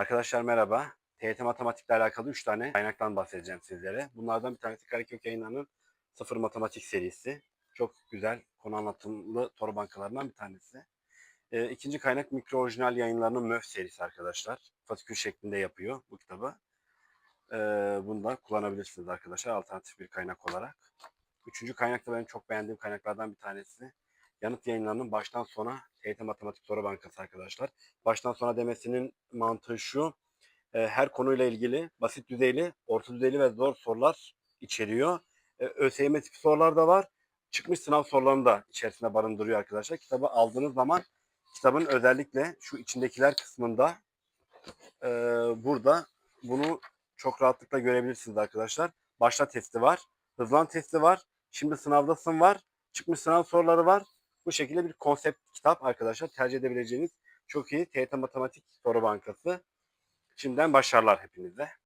Arkadaşlar merhaba. TYT Matematikle alakalı 3 tane kaynaktan bahsedeceğim sizlere. Bunlardan bir tanesi Karakök yayınlarının Sıfır Matematik serisi. Çok güzel konu anlatımlı soru bankalarından bir tanesi. Ee, ikinci kaynak Mikro Orijinal yayınlarının MÖF serisi arkadaşlar. Fatikül şeklinde yapıyor bu kitabı. Ee, bunu da kullanabilirsiniz arkadaşlar alternatif bir kaynak olarak. Üçüncü kaynak da benim çok beğendiğim kaynaklardan bir tanesi. Yanıt yayınlarının baştan sona TYT Matematik Soru Bankası arkadaşlar. Baştan sona demesinin mantığı şu. e, her konuyla ilgili basit düzeyli, orta düzeyli ve zor sorular içeriyor. E, ÖSYM tipi sorular da var. Çıkmış sınav sorularını da içerisinde barındırıyor arkadaşlar. Kitabı aldığınız zaman kitabın özellikle şu içindekiler kısmında e, burada bunu çok rahatlıkla görebilirsiniz arkadaşlar. Başla testi var, hızlan testi var, şimdi sınavdasın var, çıkmış sınav soruları var. Bu şekilde bir konsept kitap arkadaşlar tercih edebileceğiniz çok iyi TYT Matematik Soru Bankası. Şimdiden başarılar hepinize.